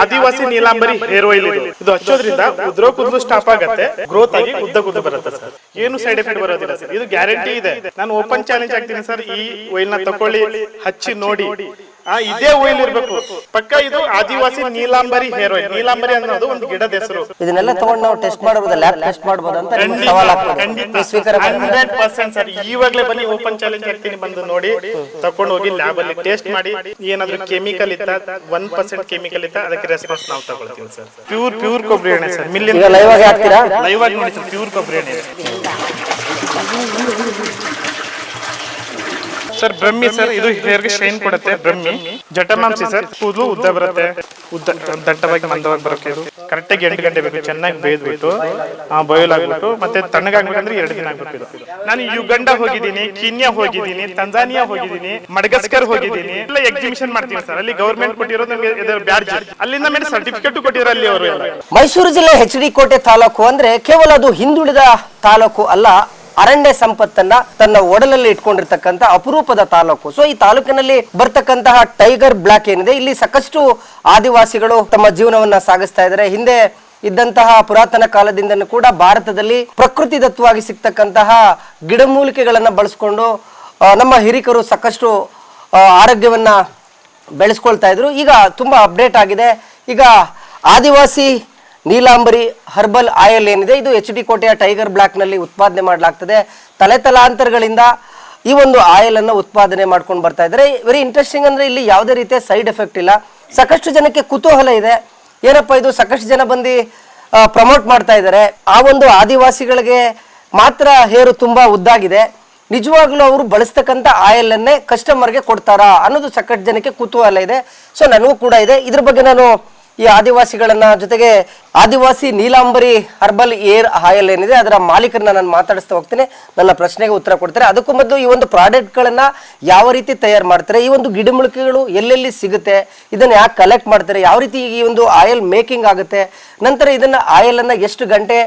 ಆದಿವಾಸಿ Neelambari hair oil ಇದು. ಇದು ಹಚ್ಚೋದ್ರಿಂದ ಉದ್ರೋ ಕೂದಲು ಸ್ಟಾಪ್ ಆಗುತ್ತೆ. ಗ್ರೋತ್ ಆಗಿ ಉದ್ದ ಕೂದಲು ಬರುತ್ತೆ ಸರ್. ಏನು ಸೈಡ್ ಎಫೆಕ್ಟ್ ಬರೋದಿಲ್ಲ ಸರ್. ಇದು ಗ್ಯಾರಂಟಿ ಇದೆ. ನಾನು ಓಪನ್ ಚಾಲೆಂಜ್ ಆಗ್ತೀನಿ ಸರ್. ಈ ಆಯಿಲ್ನ ತಕೊಳ್ಳಿ, ಹಚ್ಚಿ ನೋಡಿ. ಆ ಇದೇ ಹೂವಿನ ಇರ್ಬೇಕು. ಪಕ್ಕ ಇದು ಆದಿವಾಸಿ ನೀಲಾಂಬರಿ ಹೇರ್ ಆಯಿಲ್ ನೀಲಾಂಬರಿ ಅನ್ನೋದು ಒಂದು ಗಿಡದ ಹೆಸರು. ಇದನ್ನೆಲ್ಲ ತಗೊಂಡು ನಾವು ಟೆಸ್ಟ್ ಮಾಡಬಹುದು ಲ್ಯಾಬ್ ಟೆಸ್ಟ್ ಮಾಡಬಹುದು ಅಂತ. Hundred percent sir. ಈವಾಗಲೇ ಬನ್ನಿ ಓಪನ್ ಚಾಲೆಂಜ್ ಹಾಕ್ತೀನಿ ಬಂದು ನೋಡಿ. ತಕೊಂಡು ಹೋಗಿ ಲ್ಯಾಬ್ ಅಲ್ಲಿ ಟೆಸ್ಟ್ ಮಾಡಿ. ಏನಾದ್ರೂ ಕೆಮಿಕಲ್ ಇತ್ತ? ಒನ್ ಪರ್ಸೆಂಟ್ ಕೆಮಿಕಲ್ ಇತ್ತ? ಅದಕ್ಕೆ ರೆಸ್ಪಾನ್ಸ್ ನಾವು ತಗೊಳ್ತೀವಿ ಸರ್. ಪ್ಯೂರ್ ಪ್ಯೂರ್ ಕೊಬ್ಬರಿ ಎಣ್ಣೆ ಸರ್. ಈಗ ಲೈವ್ ಆಗಿ ಹಾಕ್ತೀರಾ? ಲೈವ್ ಆಗಿ ನೋಡಿ ಸರ್. ಪ್ಯೂರ್ ಕೊಬ್ಬರಿ ಎಣ್ಣೆ. ಸರ್ ಬ್ರಹ್ಮಿ ಸರ್ ಇದು ಹೇರ್ಗೆ ಶೈನ್ ಕೊಡುತ್ತೆ ಬ್ರಹ್ಮಿ. ಜಟಮಾಂಸಿ ಸರ್ ಕೂದಲು ಉದ್ದ ಬರುತ್ತೆ. ಉದ್ದ ದಟ್ಟವಾಗಿ ಮಂದವಾಗಿ ಬರೋಕೆ ಇದು. ಕರೆಕ್ಟಾಗಿ ಎಂಟು ಗಂಟೆ ಬೇಕು ಚೆನ್ನಾಗಿ ಬೇಯ್ದ್ಬಿಟ್ಟು ಬಾಯ್ಲ್ ಆಗ್ಬಿಟ್ಟು ಮತ್ತೆ ತಣ್ಣಗಾಗ್ಬೇಕಂದ್ರೆ ಎರಡು ದಿನ ಆಗ್ಬೇಕು ಇದು ನಾನು ಯುಗಂಡ ಹೋಗಿದ್ದೀನಿ ಕೀನ್ಯಾ ಹೋಗಿದ್ದೀನಿ ತಂಜಾನಿಯಾ ಹೋಗಿದ್ದೀನಿ ಮಡಗಸ್ಕರ್ ಹೋಗಿದ್ದೀನಿ ಎಲ್ಲ ಎಕ್ಸಿಬಿಷನ್ ಮಾಡ್ತೀನಿ ಸರ್. ಅಲ್ಲಿ ಗೌರ್ಮೆಂಟ್ ಕೊಟ್ಟಿರೋದು ನಮಗೆ ಇದರ ಬ್ಯಾಡ್ಜ್. ಅಲ್ಲಿಂದ ಮೇಲೆ ಸರ್ಟಿಫಿಕೇಟ್ ಕೊಟ್ಟಿರೋ ಅಲ್ಲಿ ಅವರು ಮೈಸೂರು ಜಿಲ್ಲೆ ಎಚ್ ಡಿ ಕೋಟೆ ತಾಲೂಕು ಅಂದ್ರೆ ಕೇವಲ ಅದು ಹಿಂದುಳಿದ ತಾಲೂಕು ಅಲ್ಲ ಅರಣ್ಯ ಸಂಪತ್ತನ್ನ ತನ್ನ ಒಡಲಲ್ಲಿ ಇಟ್ಕೊಂಡಿರ್ತಕ್ಕಂಥ ಅಪರೂಪದ ತಾಲೂಕು. ಸೊ ಈ ತಾಲೂಕಿನಲ್ಲಿ ಬರ್ತಕ್ಕಂತಹ ಟೈಗರ್ ಬ್ಲಾಕ್ ಏನಿದೆ, ಇಲ್ಲಿ ಸಾಕಷ್ಟು ಆದಿವಾಸಿಗಳು ತಮ್ಮ ಜೀವನವನ್ನ ಸಾಗಿಸ್ತಾ ಇದ್ದಾರೆ. ಹಿಂದೆ ಇದ್ದಂತಹ ಪುರಾತನ ಕಾಲದಿಂದಲೂ ಕೂಡ ಭಾರತದಲ್ಲಿ ಪ್ರಕೃತಿ ದತ್ತವಾಗಿ ಸಿಗ್ತಕ್ಕಂತಹ ಗಿಡಮೂಲಿಕೆಗಳನ್ನ ಬಳಸ್ಕೊಂಡು ನಮ್ಮ ಹಿರಿಕರು ಸಾಕಷ್ಟು ಆರೋಗ್ಯವನ್ನ ಬೆಳೆಸ್ಕೊಳ್ತಾ ಇದ್ರು. ಈಗ ತುಂಬಾ ಅಪ್ಡೇಟ್ ಆಗಿದೆ. ಈಗ ಆದಿವಾಸಿ ನೀಲಾಂಬರಿ ಹರ್ಬಲ್ ಆಯಿಲ್ ಏನಿದೆ, ಇದು ಎಚ್ ಡಿ ಕೋಟೆಯ ಟೈಗರ್ ಬ್ಲ್ಯಾಕ್ನಲ್ಲಿ ಉತ್ಪಾದನೆ ಮಾಡಲಾಗ್ತದೆ. ತಲೆ ತಲಾಂತರಗಳಿಂದ ಈ ಒಂದು ಆಯಿಲ್ ಅನ್ನು ಉತ್ಪಾದನೆ ಮಾಡ್ಕೊಂಡು ಬರ್ತಾ ಇದ್ದಾರೆ. ವೆರಿ ಇಂಟ್ರೆಸ್ಟಿಂಗ್ ಅಂದ್ರೆ ಇಲ್ಲಿ ಯಾವುದೇ ರೀತಿಯ ಸೈಡ್ ಎಫೆಕ್ಟ್ ಇಲ್ಲ. ಸಾಕಷ್ಟು ಜನಕ್ಕೆ ಕುತೂಹಲ ಇದೆ. ಏನಪ್ಪ ಇದು? ಸಾಕಷ್ಟು ಜನ ಬಂದು ಪ್ರಮೋಟ್ ಮಾಡ್ತಾ ಇದ್ದಾರೆ. ಆ ಒಂದು ಆದಿವಾಸಿಗಳಿಗೆ ಮಾತ್ರ ಹೇರು ತುಂಬಾ ಉದ್ದಾಗಿದೆ. ನಿಜವಾಗ್ಲೂ ಅವರು ಬಳಸ್ತಕ್ಕಂಥ ಆಯಿಲ್ ಅನ್ನೇ ಕಸ್ಟಮರ್ಗೆ ಕೊಡ್ತಾರಾ ಅನ್ನೋದು ಸಾಕಷ್ಟು ಜನಕ್ಕೆ ಕುತೂಹಲ ಇದೆ. ಸೊ ನನಗೂ ಕೂಡ ಇದೆ. ಇದ್ರ ಬಗ್ಗೆ ನಾನು ಈ ಆದಿವಾಸಿಗಳನ್ನ ಜೊತೆಗೆ Adivasi Neelambari herbal hair oil ಏನಿದೆ, ಅದರ ಮಾಲೀಕರನ್ನ ನಾನು ಮಾತಾಡಿಸ್ತಾ ಹೋಗ್ತೇನೆ. ನನ್ನ ಪ್ರಶ್ನೆಗೆ ಉತ್ತರ ಕೊಡ್ತಾರೆ. ಅದಕ್ಕೂ ಮೊದಲು ಈ ಒಂದು ಪ್ರಾಡಕ್ಟ್ಗಳನ್ನ ಯಾವ ರೀತಿ ತಯಾರು ಮಾಡ್ತಾರೆ, ಈ ಒಂದು ಗಿಡಮೂಲಿಕೆಗಳು ಎಲ್ಲೆಲ್ಲಿ ಸಿಗುತ್ತೆ, ಇದನ್ನು ಯಾಕೆ ಕಲೆಕ್ಟ್ ಮಾಡ್ತಾರೆ, ಯಾವ ರೀತಿ ಈ ಒಂದು ಆಯಿಲ್ ಮೇಕಿಂಗ್ ಆಗುತ್ತೆ, ನಂತರ ಇದನ್ನ ಆಯಿಲನ್ನು ಎಷ್ಟು ಗಂಟೆ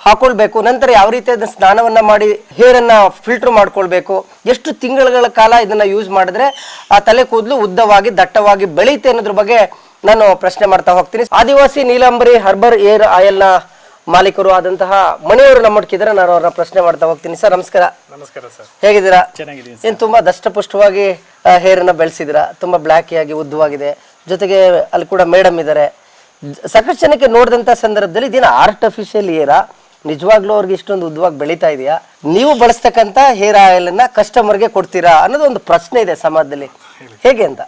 ಹಾಕೊಳ್ಬೇಕು, ನಂತರ ಯಾವ ರೀತಿ ಅದನ್ನ ಸ್ನಾನವನ್ನ ಮಾಡಿ ಹೇರ್ ಅನ್ನ ಫಿಲ್ಟರ್ ಮಾಡ್ಕೊಳ್ಬೇಕು, ಎಷ್ಟು ತಿಂಗಳುಗಳ ಕಾಲ ಇದನ್ನ ಯೂಸ್ ಮಾಡಿದ್ರೆ ಆ ತಲೆ ಕೂದಲು ಉದ್ದವಾಗಿ ದಟ್ಟವಾಗಿ ಬೆಳೆಯುತ್ತೆ ಅನ್ನೋದ್ರ ಬಗ್ಗೆ ನಾನು ಪ್ರಶ್ನೆ ಮಾಡ್ತಾ ಹೋಗ್ತೀನಿ. ಆದಿವಾಸಿ ನೀಲಾಂಬರಿ ಹರ್ಬರ್ ಏರ್ ಆಯಿಲ್ನ ಮಾಲೀಕರು ಆದಂತಹ ಮಣಿಯವರು ನಮ್ಮೊಟ್ಟಿಗಿದ್ದಾರೆ. ನಾನು ಅವರ ಪ್ರಶ್ನೆ ಮಾಡ್ತಾ ಹೋಗ್ತೀನಿ. ಸರ್ ನಮಸ್ಕಾರ. ನಮಸ್ಕಾರ ಸರ್. ಹೇಗಿದ್ದೀರಾ? ಚೆನ್ನಾಗಿದ್ದೀನಿ ಏನು ತುಂಬಾ ದಷ್ಟಪುಷ್ಟವಾಗಿ ಹೇರ್ ಅನ್ನ ಬೆಳೆಸಿದಿರಾ ತುಂಬಾ ಬ್ಲ್ಯಾಕ್ ಆಗಿ ಉದ್ದವಾಗಿದೆ. ಜೊತೆಗೆ ಅಲ್ಲಿ ಕೂಡ ಮೇಡಮ್ ಇದ್ದಾರೆ. ಸಾಕಷ್ಟು ಜನಕ್ಕೆ ನೋಡಿದಂತ ಸಂದರ್ಭದಲ್ಲಿ ಇದೇನು ಆರ್ಟಿಫಿಷಿಯಲ್ ಏರಾ? ನಿಜವಾಗ್ಲೂ ಅವ್ರಿಗೆ ಇಷ್ಟೊಂದು ಉದ್ದವಾಗಿ ಬೆಳೀತಾ ಇದೆಯಾ? ನೀವು ಬಳಸ್ತಕ್ಕಂಥ ಹೇರ್ ಆಯಿಲ್ ಅನ್ನ ಕಸ್ಟಮರ್ಗೆ ಕೊಡ್ತೀರಾ ಅನ್ನೋದು ಒಂದು ಪ್ರಶ್ನೆ ಇದೆ ಸಮಾಜದಲ್ಲಿ. ಹೇಗೆ ಅಂತ?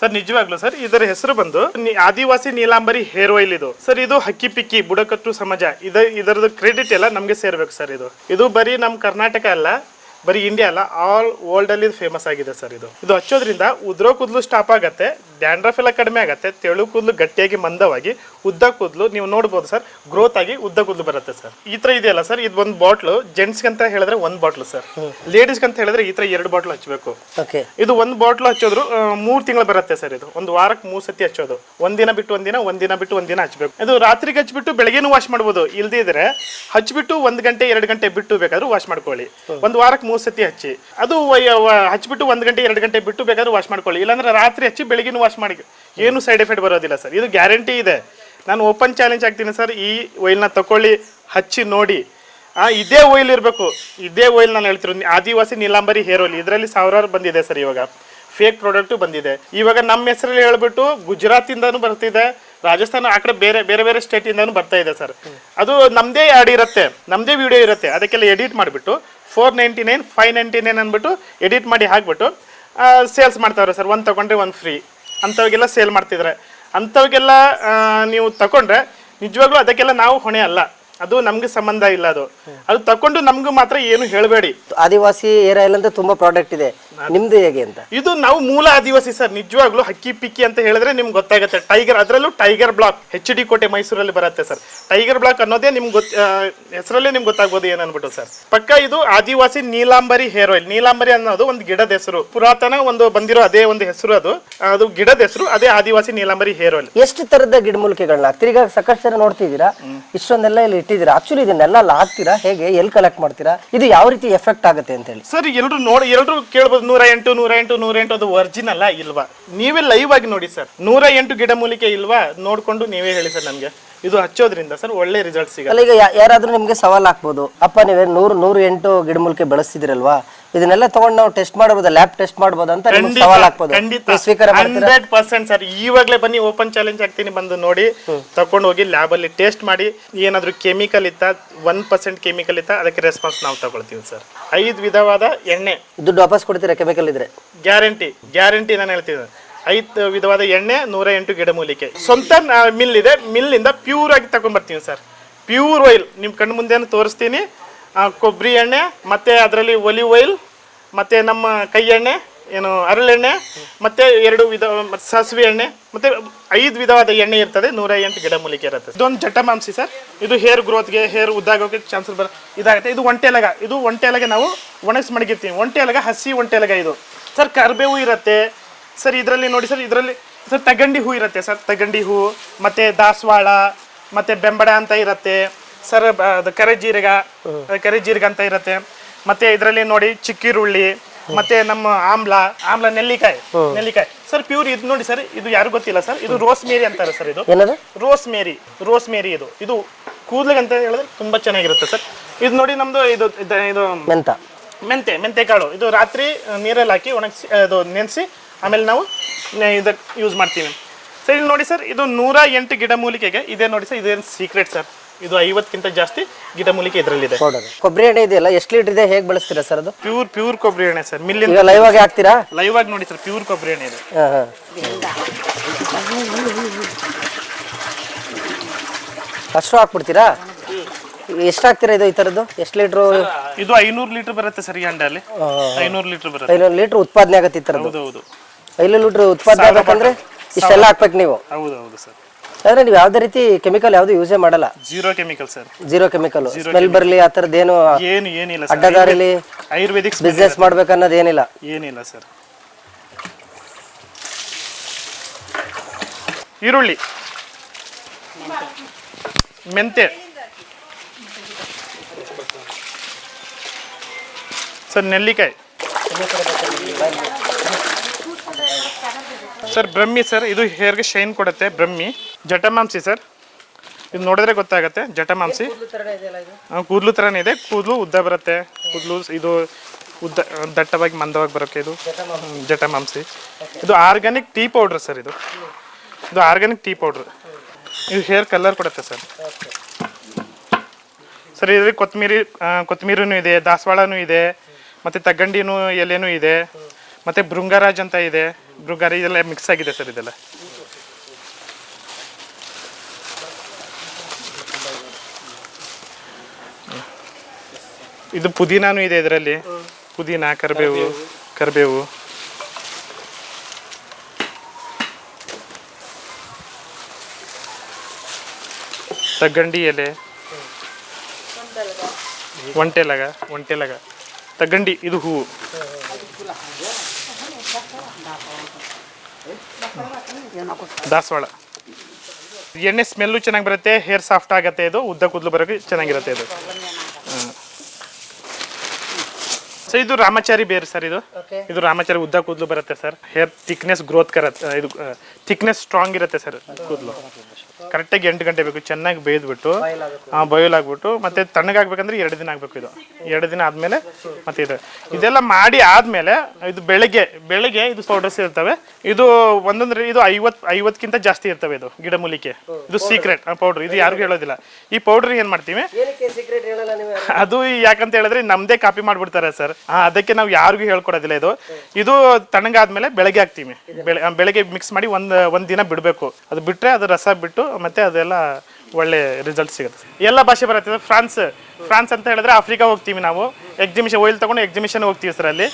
ಸರ್, ನಿಜವಾಗ್ಲೂ ಸರ್, ಇದರ ಹೆಸರು ಬಂದು ಆದಿವಾಸಿ ನೀಲಾಂಬರಿ ಹೇರ್ ಆಯಿಲ್ ಇದು. ಸರ್, ಇದು ಹಕ್ಕಿ ಪಿಕ್ಕಿ ಬುಡಕಟ್ಟು ಸಮಾಜ. ಇದ ಇದರದ್ದು ಕ್ರೆಡಿಟ್ ಎಲ್ಲ ನಮಗೆ ಸೇರ್ಬೇಕು ಸರ್ ಇದು. ಇದು ಬರೀ ನಮ್ಮ ಕರ್ನಾಟಕ ಅಲ್ಲ ಬರೀ ಇಂಡಿಯಾ ಅಲ್ಲ ಆಲ್ ವರ್ಲ್ಡ್ ಅಲ್ಲಿ ಫೇಮಸ್ ಆಗಿದೆ ಸರ್ ಇದು. ಇದು ಹಚ್ಚೋದ್ರಿಂದ ಉದ್ರೋ ಕೂದಲು ಸ್ಟಾಪ್ ಆಗುತ್ತೆ ಡ್ಯಾಂಡ್ರಫ್ ಎಲ್ಲ ಕಡಿಮೆ ಆಗುತ್ತೆ ತೆಳು ಕೂದಲು ಗಟ್ಟಿಯಾಗಿ ಮಂದವಾಗಿ ಉದ್ದ ಕೂದಲು ನೀವು ನೋಡ್ಬೋದು ಸರ್ ಗ್ರೋತ್ ಆಗಿ ಉದ್ದ ಕೂದಲು ಬರುತ್ತೆ ಸರ್ ಈ ತರ ಇದೆಯಲ್ಲ ಸರ್ ಇದು ಒಂದು ಬಾಟ್ಲು ಜೆಂಟ್ಸ್ ಅಂತ ಹೇಳಿದ್ರೆ ಒಂದು ಬಾಟ್ಲು ಸರ್ ಲೇಡೀಸ್ ಅಂತ ಹೇಳಿದ್ರೆ ಈ ತರ ಎರಡು ಬಾಟ್ಲು ಹಚ್ಚಬೇಕು. ಇದು ಒಂದು ಬಾಟ್ಲು ಹಚ್ಚೋದ್ರು ಮೂರು ತಿಂಗಳು ಬರುತ್ತೆ ಸರ್ ಇದು. ಒಂದು ವಾರಕ್ಕೆ ಮೂರ್ ಸತಿ ಹಚ್ಚೋದು. ಒಂದಿನ ಬಿಟ್ಟು ಒಂದಿನ ಒಂದಿನ ಬಿಟ್ಟು ಒಂದಿನ ಹಚ್ಬೇಕು ಇದು ರಾತ್ರಿಗೆ ಹಚ್ಬಿಟ್ಟು ಬೆಳಗ್ಗೆನೂ ವಾಶ್ ಮಾಡ್ಬೋದು. ಇಲ್ದಿದ್ರೆ ಹಚ್ಬಿಟ್ಟು ಒಂದ್ ಗಂಟೆ ಎರಡು ಗಂಟೆ ಬಿಟ್ಟು ಬೇಕಾದ್ರೂ ವಾಶ್ ಮಾಡ್ಕೊಳ್ಳಿ. ಒಂದು ವಾರಕ್ಕೆ ಸತಿ ಹಚ್ಚಿ. ಅದು ಹಚ್ಚಿಬಿಟ್ಟು ಒಂದು ಗಂಟೆ, ಎರಡು ಗಂಟೆ ಬಿಟ್ಟು ಬೇಕಾದ್ರೂ ವಾಶ್ ಮಾಡ್ಕೊಳ್ಳಿ. ಇಲ್ಲಾಂದ್ರೆ ರಾತ್ರಿ ಹಚ್ಚಿ ಬೆಳಗ್ಗೆ ವಾಶ್ ಮಾಡಿ. ಏನು ಸೈಡ್ ಎಫೆಕ್ಟ್ ಬರೋದಿಲ್ಲ ಸರ್. ಇದು ಗ್ಯಾರಂಟಿ ಇದೆ. ನಾನು ಓಪನ್ ಚಾಲೆಂಜ್ ಆಗ್ತೀನಿ ಸರ್. ಈ ಆಯಿಲ್ನ ತಕೊಳ್ಳಿ, ಹಚ್ಚಿ, ನೋಡಿ. ಆ, ಇದೇ ಆಯಿಲ್ ಇರಬೇಕು. ಇದೇ ಆಯಿಲ್ ನಾನು ಹೇಳ್ತಿರೋದು. ಆದಿವಾಸಿ ನೀಲಾಂಬರಿ ಹೇರ್ ಆಯಿಲ್ ಇದರಲ್ಲಿ ಸಾವಿರಾರು ಬಂದಿದೆ ಸರ್ ಇವಾಗ. ಫೇಕ್ ಪ್ರಾಡಕ್ಟ್ ಬಂದಿದೆ. ಇವಾಗ ನಮ್ಮ ಹೆಸರಲ್ಲಿ ಹೇಳ್ಬಿಟ್ಟು ಗುಜರಾತಿಂದನೂ ಬರ್ತಿದೆ. ರಾಜಸ್ಥಾನ ಆ ಕಡೆ ಬೇರೆ ಬೇರೆ ಬೇರೆ ಸ್ಟೇಟಿಂದನೂ ಬರ್ತಾ ಇದೆ ಸರ್. ಅದು ನಮ್ಮದೇ ಆ್ಯಡ್ ಇರುತ್ತೆ. ನಮ್ಮದೇ ವಿಡಿಯೋ ಇರುತ್ತೆ. ಅದಕ್ಕೆಲ್ಲ ಎಡಿಟ್ ಮಾಡಿಬಿಟ್ಟು four ninety nine, five ninety nine ಅಂದ್ಬಿಟ್ಟು ಎಡಿಟ್ ಮಾಡಿ ಹಾಕ್ಬಿಟ್ಟು ಸೇಲ್ಸ್ ಮಾಡ್ತಾವ್ರೆ ಸರ್. ಒಂದು ತೊಗೊಂಡ್ರೆ ಒಂದು ಫ್ರೀ ಅಂಥವಾಗೆಲ್ಲ ಸೇಲ್ ಮಾಡ್ತಿದ್ದಾರೆ ಅಂಥವಾಗೆಲ್ಲ ನೀವು ತಗೊಂಡ್ರೆ ನಿಜವಾಗ್ಲೂ ಅದಕ್ಕೆಲ್ಲ ನಾವು ಹೊಣೆ ಅಲ್ಲ. ಅದು ನಮ್ಗೆ ಸಂಬಂಧ ಇಲ್ಲ ಅದು. ಅದು ತಕೊಂಡು ನಮ್ಗೂ ಮಾತ್ರ ಏನು ಹೇಳಬೇಡಿ. ಆದಿವಾಸಿ ಏರ್ ಆಯಿಲ್ ಅಂತ ತುಂಬಾ ಪ್ರಾಡಕ್ಟ್ ಇದೆ. ನಿಮ್ದು ಹೇಗೆ ಅಂತ? ಇದು ನಾವು ಮೂಲ ಆದಿವಾಸಿ ಸರ್ ನಿಜವಾಗ್ಲೂ ಹಕ್ಕಿ ಪಿಕ್ಕಿ ಅಂತ ಹೇಳಿದ್ರೆ ನಿಮ್ಗೆ ಗೊತ್ತಾಗುತ್ತೆ. ಟೈಗರ್ ಅದರಲ್ಲೂ ಟೈಗರ್ ಬ್ಲಾಕ್ ಹೆಚ್ ಡಿ ಕೋಟೆ ಮೈಸೂರಲ್ಲಿ ಬರುತ್ತೆ ಸರ್. ಟೈಗರ್ ಬ್ಲಾಕ್ ಅನ್ನೋದೇ ನಿಮ್ಗೆ ಗೊತ್ತ ಹೆಸರಲ್ಲೇ ನಿಮ್ಗೆ ಗೊತ್ತಾಗ್ಬೋದು ಏನನ್ಬಿಟ್ಟು ಸರ್. ಪಕ್ಕ ಇದು ಆದಿವಾಸಿ ನೀಲಾಂಬರಿ ಹೇರ್ ಆಯಿಲ್ ನೀಲಾಂಬರಿ ಅನ್ನೋದು ಒಂದು ಗಿಡದ ಹೆಸರು. ಪುರಾತನ ಒಂದು ಬಂದಿರೋ ಅದೇ ಒಂದು ಹೆಸರು ಅದು. ಅದು ಗಿಡದ ಹೆಸರು ಅದೇ ಆದಿವಾಸಿ ನೀಲಾಂಬರಿ ಹೇರ್ ಆಯಿಲ್ ಎಷ್ಟು ತರದ ಗಿಡಮೂಲಿಕೆಗಳನ್ನ ತಿರ್ಗಾ ಈಗ ಸಾಕಷ್ಟು ಜನ ನೋಡ್ತಿದ್ದೀರಾ? ಇಷ್ಟೊಂದೆಲ್ಲ ಇಲ್ಲಿ ಇಟ್ಟಿದ್ದೀರಾ? ಆಕ್ಚುಲಿ ಇದನ್ನೆಲ್ಲ ಹಾಕ್ತೀರಾ? ಹೇಗೆ? ಎಲ್ಲಿ ಕಲೆಕ್ಟ್ ಮಾಡ್ತೀರಾ? ಇದು ಯಾವ ರೀತಿ ಎಫೆಕ್ಟ್ ಆಗುತ್ತೆ ಅಂತ ಹೇಳಿ. ಸರ್ ಎಲ್ಲರೂ ನೋಡಿ ಎಲ್ಲರೂ ಕೇಳ್ಬೋದು. ನೂರ ಎಂಟು ನೂರ ಎಂಟು ನೂರ ಎಂಟು ಅದು ಒರಿಜಿನಲ್ಲ ಇಲ್ವಾ? ನೀವೇ ಲೈವ್ ಆಗಿ ನೋಡಿ ಸರ್. ನೂರ ಎಂಟು ಗಿಡಮೂಲಿಕೆ ಇಲ್ವಾ? ನೋಡ್ಕೊಂಡು ನೀವೇ ಹೇಳಿ ಸರ್ ನಮಗೆ. ಇದು ಹಚ್ಚೋದ್ರಿಂದ ಸರ್ ಒಳ್ಳೆ ರಿಸಲ್ಟ್ ಸಿಗಲ್ಲ ಅಲ್ಲ ಈಗ ಯಾ- ಯಾರಾದ್ರೂ ನಿಮ್ಗೆ ಸವಾಲ್ ಹಾಕ್ಬೋದು ಅಪ್ಪ ನೀವೇ ನೂರು ನೂರು ಎಂಟು ಗಿಡಮೂಲಿಕೆ ಬೆಳೆಸ್ತಿದಿರಲ್ವಾ? ಇದನ್ನೆಲ್ಲ ತಗೊಂಡು ನಾವು ಟೆಸ್ಟ್ ಮಾಡಬಹುದು ಲ್ಯಾಬ್ ಟೆಸ್ಟ್ ಮಾಡಬಹುದು ಅಂತ ನಿಮ್ಗೆ ಸವಾಲ್ ಹಾಕ್ಬೋದು. ನೀವು ಸ್ವೀಕಾರ ಮಾಡ್ತೀರಾ? ಹಂಡ್ರೆಡ್ ಪರ್ಸೆಂಟ್ ಸರ್ ಇವಾಗಲೇ ಬನ್ನಿ ಓಪನ್ ಚಾಲೆಂಜ್ ಆಗ್ತೀನಿ ಬಂದು ನೋಡಿ. ತಕೊಂಡು ಹೋಗಿ ಲ್ಯಾಬ್ ಅಲ್ಲಿ ಟೇಸ್ಟ್ ಮಾಡಿ ಏನಾದ್ರೂ ಕೆಮಿಕಲ್ ಇತ್ತ ಒನ್ ಪರ್ಸೆಂಟ್ ಕೆಮಿಕಲ್ ಇತ್ತ ಅದಕ್ಕೆ ರೆಸ್ಪಾನ್ಸ್ ನಾವು ತಗೊಳ್ತೀವಿ ಸರ್. ಐದು ವಿಧವಾದ ಎಣ್ಣೆ. ದುಡ್ಡು ವಾಪಸ್ ಕೊಡ್ತೀರಾ ಕೆಮಿಕಲ್ ಇದ್ರೆ? ಗ್ಯಾರಂಟಿ ಗ್ಯಾರಂಟಿ ನಾನು ಹೇಳ್ತೀನಿ. ಐದು ವಿಧವಾದ ಎಣ್ಣೆ, ನೂರ ಎಂಟು ಗಿಡಮೂಲಿಕೆ. ಸ್ವಂತ ಮಿಲ್ ಇದೆ ಮಿಲ್ಲಿಂದ ಪ್ಯೂರ್ ಆಗಿ ತಗೊಂಡ್ಬರ್ತೀನಿ ಸರ್. ಪ್ಯೂರ್ ಆಯಿಲ್ ನಿಮ್ಮ ಕಣ್ಣು ಮುಂದೆ ತೋರಿಸ್ತೀನಿ. ಕೊಬ್ಬರಿ ಎಣ್ಣೆ, ಮತ್ತೆ ಅದರಲ್ಲಿ ಒಲಿವ್ ಆಯಿಲ್ ಮತ್ತೆ ನಮ್ಮ ಕೈ ಎಣ್ಣೆ, ಏನು ಹರಳೆಣ್ಣೆ ಮತ್ತೆ ಎರಡು ವಿಧ, ಸಾಸಿವೆ ಎಣ್ಣೆ, ಮತ್ತೆ ಐದು ವಿಧವಾದ ಎಣ್ಣೆ ಇರ್ತದೆ. ನೂರ ಎಂಟು ಗಿಡಮೂಲಿಕೆ ಇರುತ್ತೆ. ಇದೊಂದು ಜಟಮಾಂಸಿ ಸರ್. ಇದು ಹೇರ್ ಗ್ರೋತ್ಗೆ ಹೇರ್ ಉದ್ದಾಗೋಕೆ ಚಾನ್ಸಸ್ ಬರ, ಇದಾಗುತ್ತೆ. ಇದು ಒಂಟೆಲಗ ಇದು ಒಂಟೆಲಗ ನಾವು ಒಣಗಿಸಿ ಮಡಗಿರ್ತೀವಿ. ಒಂಟೆಲಗ ಹಸಿ ಒಂಟೆಲಗ ಇದು. ಸರ್, ಕರ್ಬೇವು ಇರುತ್ತೆ. ಸರ್ ಇದರಲ್ಲಿ ನೋಡಿ ಸರ್ ಇದರಲ್ಲಿ ಸರ್ ತಗಂಡಿ ಹೂ ಇರುತ್ತೆ ಸರ್ ತಗಂಡಿ ಹೂ ಮತ್ತೆ ದಾಸವಾಳ ಮತ್ತೆ ಬೆಂಬಡ ಅಂತ ಇರುತ್ತೆ. ಸರ್ ಅದು ಕರೆ ಜೀರಿಗ ಅಂತ ಇರುತ್ತೆ. ಮತ್ತೆ ಇದರಲ್ಲಿ ನೋಡಿ ಚಿಕ್ಕಿರುಳ್ಳಿ ಮತ್ತೆ ನಮ್ಮ ಆಮ್ಲ ಆಮ್ಲ ನೆಲ್ಲಿಕಾಯಿ ನೆಲ್ಲಿಕಾಯಿ. ಸರ್ ಪ್ಯೂರ್ ಇದು ನೋಡಿ ಸರ್ ಇದು ಯಾರು ಗೊತ್ತಿಲ್ಲ ಸರ್ ಇದು ರೋಸ್ ಮೇರಿ ಅಂತಾರೆ ಸರ್ ಇದು. ರೋಸ್ ಮೇರಿ ರೋಸ್ ಮೇರಿ ಇದು. ಇದು ಕೂದಲಿಗೆ ಅಂತ ಹೇಳಿದ್ರೆ ತುಂಬಾ ಚೆನ್ನಾಗಿರುತ್ತೆ ಸರ್. ಇದು ನೋಡಿ ನಮ್ದು ಇದು ಇದು- ಇದು ಮೆಂತೆ. ಮೆಂತೆ ಕಾಳು ಇದು ರಾತ್ರಿ ನೀರಲ್ಲಿ ಹಾಕಿ ಒಣಗಿಸಿ ಅದು ನೆನೆಸಿ ಆಮೇಲೆ ನಾವು ಇದಕ್ಕೆ ಯೂಸ್ ಮಾಡ್ತೀವಿ. ಸರಿ ಇಲ್ಲಿ ನೋಡಿ ಸರ್ ಇದು ನೂರ ಎಂಟು ಗಿಡಮೂಲಿಕೆಗೆ ಇದೇ ನೋಡಿ ಸರ್ ಇದೇನು ಸೀಕ್ರೆಟ್ ಸರ್. ಇದು ಐವತ್ತಕ್ಕಿಂತ ಜಾಸ್ತಿ ಗಿಡಮೂಲಿಕೆ ಇದರಲ್ಲಿದೆ. ಪೌಡರ್. ಕೊಬ್ಬರಿ ಎಣ್ಣೆ ಇದೆಯಲ್ಲ ಎಷ್ಟು ಲೀಟರ್ ಇದೆ ಹೇಗೆ ಬಳಸ್ತೀರಾ ಸರ್ ಅದು? ಪ್ಯೂರ್ ಪ್ಯೂರ್ ಕೊಬ್ಬರಿ ಎಣ್ಣೆ ಸರ್ ಈಗ ಲೈವ್ ಆಗಿ ಹಾಕ್ತೀರಾ? ಲೈವ್ ಆಗಿ ನೋಡಿ ಸರ್ ಪ್ಯೂರ್ ಕೊಬ್ಬರಿ ಎಣ್ಣೆ ಇದೆ. ಹಾಂ ಹಾಂ. ಅಷ್ಟು ಹಾಕ್ಬಿಡ್ತೀರಾ? ಎಷ್ಟು ಹಾಕ್ತೀರಾ ಇದು ಈ ಥರದ್ದು? ಎಷ್ಟು ಲೀಟ್ರು ಇದು ಐನೂರು ಲೀಟರ್ ಬರುತ್ತೆ ಸರ್ ಈ ಅಂಡಲ್ಲಿ ಐನೂರು ಲೀಟರ್ ಬರುತ್ತೆ. ಐನೂರು ಲೀಟ್ರ್ ಉತ್ಪಾದನೆ ಆಗುತ್ತೆ ಈ ಥರದ್ದು. ಹೌದು ಹೌದು ಐನೂರು ಲೀಟ್ರ್ ಉತ್ಪಾದನೆ ಆಗಬೇಕಂದ್ರೆ ಇಷ್ಟೆಲ್ಲ ಹಾಕ್ಬೇಕು ನೀವು. ಹೌದು ಹೌದು ಸರ್. ಅಂದ್ರೆ ನೀವು ಯಾವುದೇ ರೀತಿ ಕೆಮಿಕಲ್ ಯಾವ್ದು ಯೂಸೇ ಮಾಡಲ್ಲ. Zero chemical sir. Zero chemical smell ಬರಲಿ ಆ ತರದ ಏನು ಏನಿಲ್ಲ ಸರ್. ಅಡ್ಡದಾರಿಲಿ ಆಯುರ್ವೇದಿಕ್ ಬಿಸ್ನೆಸ್ ಮಾಡ್ಬೇಕನ್ನೋದು ಏನಿಲ್ಲ. ಏನಿಲ್ಲ ಸರ್. ಈರುಳ್ಳಿ. ಮೆಂತೆ. ಸರ್ ನೆಲ್ಲಿಕಾಯಿ. ಸರ್ ಬ್ರಹ್ಮಿ ಸರ್ ಇದು ಹೇರ್ಗೆ ಶೈನ್ ಕೊಡುತ್ತೆ ಬ್ರಹ್ಮಿ. ಜಟಮಾಂಸಿ ಸರ್. ಇದು ನೋಡಿದ್ರೆ ಗೊತ್ತಾಗುತ್ತೆ ಜಟಮಾಂಸಿ ಕೂದಲು ಥರನೇ ಇದೆ? ಕೂದಲು ಉದ್ದ ಬರುತ್ತೆ. ಕೂದಲು ಇದು ಉದ್ದ ದಟ್ಟವಾಗಿ ಮಂದವಾಗಿ ಬರೋಕ್ಕೆ ಇದು. ಜಟ ಜಟಮಾಂಸಿ ಇದು ಆರ್ಗ್ಯಾನಿಕ್ ಟೀ ಪೌಡ್ರ್ ಸರ್ ಇದು. ಇದು ಆರ್ಗ್ಯಾನಿಕ್ ಟೀ ಪೌಡ್ರ್. ಇದು ಹೇರ್ ಕಲರ್ ಕೊಡುತ್ತೆ ಸರ್. ಸರ್ ಇದರಲ್ಲಿ ಕೊತ್ತಂಬರಿ ಕೊತ್ತಮೀರಿನೂ ಕೊತ್ತಂಬರಿನೂ ಇದೆ ದಾಸವಾಳನೂ ಇದೆ ಮತ್ತು ತಗ್ಗಂಡಿನೂ ಎಲೆನೂ ಇದೆ. ಮತ್ತು ಭೃಂಗರಾಜ್ ಅಂತ ಇದೆ. ಭೃಂಗಾರ ಇದೆಲ್ಲ ಮಿಕ್ಸ್ ಆಗಿದೆ ಸರ್ ಇದೆಲ್ಲ. ಇದು ಪುದೀನಾನು ಇದೆ ಇದರಲ್ಲಿ. ಪುದೀನ ಕರಿಬೇವು ಕರಿಬೇವು. ತಗ್ಗಂಡಿ ಎಲೆ. ಒಂಟೆಲಗ ಒಂಟೆಲಗ. ತಗ್ಗಂಡಿ ಇದು ಹೂವು. ದಾಸವಾಳ. ಎಣ್ಣೆ ಸ್ಮೆಲ್ಲು ಚೆನ್ನಾಗಿ ಬರುತ್ತೆ ಹೇರ್ ಸಾಫ್ಟ್ ಆಗುತ್ತೆ ಇದು ಉದ್ದ ಕೂದಲು ಬರೋಕೆ ಚೆನ್ನಾಗಿರುತ್ತೆ ಇದು. ಸರ್ ಇದು ರಾಮಚಾರಿ ಬೇರು ಸರ್ ಇದು. ಇದು ರಾಮಚಾರಿ ಉದ್ದ ಕೂದಲು ಬರುತ್ತೆ ಸರ್. ಹೇರ್ ಥಿಕ್ನೆಸ್ ಗ್ರೋತ್ ಕರತ್ತೆ ಇದು ಥಿಕ್ನೆಸ್ ಸ್ಟ್ರಾಂಗ್ ಇರುತ್ತೆ ಸರ್ ಕೂದಲು. ಕರೆಕ್ಟಾಗಿ ಎಂಟು ಗಂಟೆ ಬೇಕು. ಚೆನ್ನಾಗಿ ಬೇಯ್ದ್ಬಿಟ್ಟು ಬಾಯ್ಲ್ ಆಗ್ಬಿಟ್ಟು ಮತ್ತೆ ತಣ್ಣಗಾಗ್ಬೇಕಂದ್ರೆ ಎರಡು ದಿನ ಆಗಬೇಕು ಇದು. ಎರಡು ದಿನ ಆದಮೇಲೆ ಮತ್ತೆ ಇದು. ಇದೆಲ್ಲ ಮಾಡಿ ಆದಮೇಲೆ ಇದು ಬೆಳಗ್ಗೆ ಬೆಳಗ್ಗೆ ಇದು ಪೌಡರ್ಸ್ ಇರ್ತವೆ. ಇದು ಒಂದೊಂದ್ರೆ ಇದು ಐವತ್ತು ಐವತ್ತಕ್ಕಿಂತ ಜಾಸ್ತಿ ಇರ್ತವೆ ಇದು ಗಿಡಮೂಲಿಕೆ ಇದು ಸೀಕ್ರೆಟ್ ಪೌಡರ್ ಇದು ಯಾರಿಗೂ ಹೇಳೋದಿಲ್ಲ. ಈ ಪೌಡ್ರ್ ಏನು ಮಾಡ್ತೀವಿ? ಅದು ಯಾಕಂತ ಹೇಳಿದ್ರೆ ನಮ್ದೇ ಕಾಪಿ ಮಾಡ್ಬಿಡ್ತಾರೆ ಸರ್ ಅದಕ್ಕೆ ನಾವು ಯಾರಿಗೂ ಹೇಳ್ಕೊಡೋದಿಲ್ಲ ಇದು. ಇದು ತಣ್ಣಗಾದ್ಮೇಲೆ ಬೆಳಗ್ಗೆ ಹಾಕ್ತೀವಿ. ಬೆಳಗ್ಗೆ ಮಿಕ್ಸ್ ಮಾಡಿ ಒಂದು ಒಂದು ದಿನ ಬಿಡಬೇಕು. ಅದು ಬಿಟ್ರೆ ಅದು ರಸ ಬಿಟ್ಟು ಮತ್ತೆ ಅದೆಲ್ಲ ಒಳ್ಳೆ ರಿಸಲ್ಟ್ ಸಿಗುತ್ತೆ. ಎಲ್ಲ ಭಾಷೆ ಬರುತ್ತೆ. ಫ್ರಾನ್ಸ್ ಫ್ರಾನ್ಸ್ ಅಂತ ಹೇಳಿದ್ರೆ ಆಫ್ರಿಕಾ ಹೋಗ್ತೀವಿ ನಾವು. ಎಕ್ಸಿಬಿಷನ್ ಓಯಿಲ್ ತಗೊಂಡು ಎಕ್ಸಿಬಿಷನ್ ಹೋಗ್ತೀವಿ ಸರ್ ಅಲ್ಲಿ.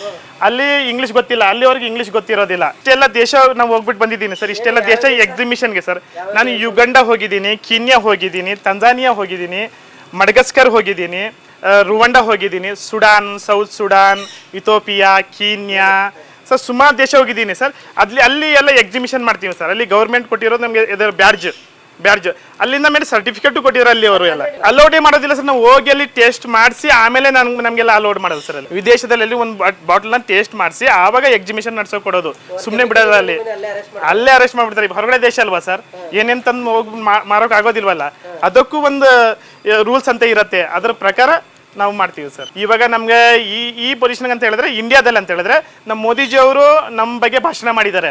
ಅಲ್ಲಿ ಇಂಗ್ಲೀಷ್ ಗೊತ್ತಿಲ್ಲ. ಅಲ್ಲಿವರೆಗೆ ಇಂಗ್ಲೀಷ್ ಗೊತ್ತಿರೋದಿಲ್ಲ. ಇಷ್ಟೆಲ್ಲ ದೇಶ ನಾವು ಹೋಗ್ಬಿಟ್ಟು ಬಂದಿದ್ದೀನಿ ಸರ್ ಇಷ್ಟೆಲ್ಲ ದೇಶ ಎಕ್ಸಿಮಿಷನ್ಗೆ ಸರ್ ನಾನು ಯುಗಂಡ ಹೋಗಿದ್ದೀನಿ ಕೀನ್ಯಾ ಹೋಗಿದ್ದೀನಿ ತಂಜಾನಿಯಾ ಹೋಗಿದ್ದೀನಿ ಮಡಗಸ್ಕರ್ ಹೋಗಿದ್ದೀನಿ ರುವಂಡ ಹೋಗಿದ್ದೀನಿ Sudan South Sudan Ethiopia Kenya sir ಸುಮಾರು ದೇಶ ಹೋಗಿದ್ದೀನಿ ಸರ್ ಅಲ್ಲಿ ಅಲ್ಲಿ ಎಲ್ಲ ಎಕ್ಸಿಬಿಷನ್ ಮಾಡ್ತೀವಿ ಸರ್ ಅಲ್ಲಿ ಗೌರ್ಮೆಂಟ್ ಕೊಟ್ಟಿರೋದು ನಮಗೆ ಇದರ ಬ್ಯಾಡ್ಜ್ ಬ್ಯಾಡ್ಜ್. ಅಲ್ಲಿಂದ ಮೇಲೆ ಸರ್ಟಿಫಿಕೇಟ್ ಕೊಟ್ಟಿದ್ರು ಅಲ್ಲಿ ಅವರು ಎಲ್ಲ. ಅಲೋಡೇ ಮಾಡೋದಿಲ್ಲ ಸರ್, ನಾವು ಹೋಗಿ ಅಲ್ಲಿ ಟೇಸ್ಟ್ ಮಾಡಿಸಿ, ಆಮೇಲೆ ನಮ್ಗೆ ನಮಗೆಲ್ಲ ಅಲೋಡ್ ಮಾಡೋದು ಸರ್ ಅಲ್ಲಿ. ವಿದೇಶದಲ್ಲಿ ಒಂದು ಬಾಟಲ್ನ ಟೇಸ್ಟ್ ಮಾಡಿಸಿ, ಆವಾಗ ಎಕ್ಸಿಮಿಷನ್ ನಡ್ಸೋಕೆ ಕೊಡೋದು. ಸುಮ್ಮನೆ ಬಿಡೋದು ಅಲ್ಲಿ. ಅಲ್ಲೇ ಅರೆಸ್ಟ್ ಮಾಡ್ಬಿಡ್ತಾರೆ. ಹೊರಗಡೆ ದೇಶ ಅಲ್ವಾ ಸರ್? ಏನೇನು ತಂದು ಹೋಗಿ ಮಾರೋಕೆ ಆಗೋದಿಲ್ವಲ್ಲ? ಅದಕ್ಕೂ ಒಂದು ರೂಲ್ಸ್ ಅಂತ ಇರತ್ತೆ. ಅದ್ರ ಪ್ರಕಾರ ನಾವು ಮಾಡ್ತೀವಿ ಸರ್. ಇವಾಗ ನಮ್ಗೆ ಈ ಈ ಪೊಸಿಷನ್ ಅಂತ ಹೇಳಿದ್ರೆ ಇಂಡಿಯಾದಲ್ಲಿ ಅಂತ ಹೇಳಿದ್ರೆ ನಮ್ಮ ಮೋದಿಜಿ ಅವರು ನಮ್ಮ ಬಗ್ಗೆ ಭಾಷಣ ಮಾಡಿದ್ದಾರೆ.